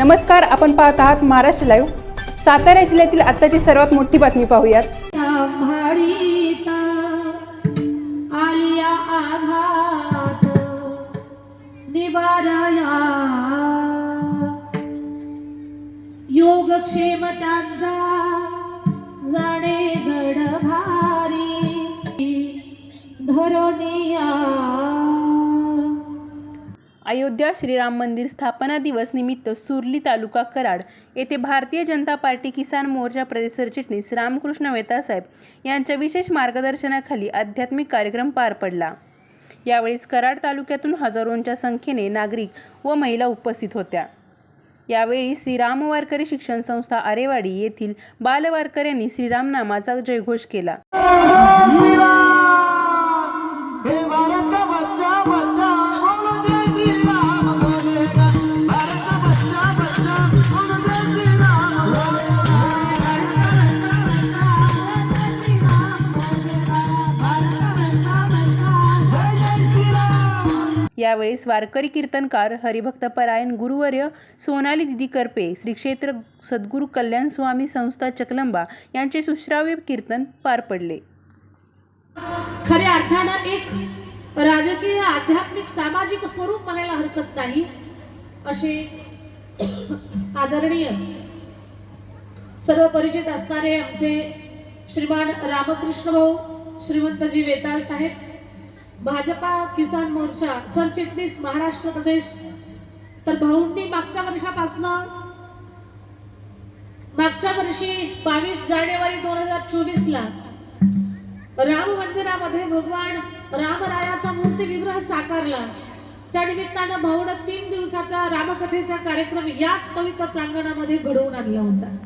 नमस्कार आपण पाहत आहात महाराष्ट्र लाईव्ह सातारा जिल्ह्यातील आत्ताची सर्वात मोठी बातमी पाहूयात. भाडीता आलिया योगक्षेम त्यांचा जाणे जड भारी. धरणिया अयोध्या श्रीराम मंदिर स्थापना दिवस निमित्त सुरली तालुका कराड येथे भारतीय जनता पार्टी किसान मोर्चा प्रदेश सरचिटणीस रामकृष्ण वेतासाहेब यांच्या विशेष मार्गदर्शनाखाली आध्यात्मिक कार्यक्रम पार पडला. यावेळी कराड तालुक्यातून हजारोंच्या संख्येने नागरिक व महिला उपस्थित होत्या. यावेळी श्रीराम वारकरी शिक्षण संस्था आरेवाडी येथील बालवारकर यांनी श्रीराम नामाचा जयघोष केला. यावेळेस वारकरी कीर्तनकार हरिभक्तपरायण गुरुवर्य सोनाली दिदी करपे श्री क्षेत्र सद्गुरू कल्याण स्वामी संस्था चकलंबा यांचे सुश्राव्य कीर्तन पार पडले. खऱ्या अर्थानं एक राजकीय आध्यात्मिक सामाजिक स्वरूप म्हणायला हरकत नाही असे आदरणीय सर्व परिचित असणारे आमचे श्रीमान रामकृष्ण भाऊ श्रीमंतजी वेताळ साहेब भाजपा किसान मोर्चा सरचिटणीस महाराष्ट्र प्रदेश. तर भाऊंनी मागच्या वर्षापासनं मागच्या वर्षी बावीस जानेवारी दोन हजार चोवीस ला राम मंदिरामध्ये भगवान रामरायाचा मूर्ती विग्रह साकारला. त्या निमित्तानं भाऊनं तीन दिवसाचा रामकथेचा कार्यक्रम याच पवित्र प्रांगणामध्ये घडवून आणला होता.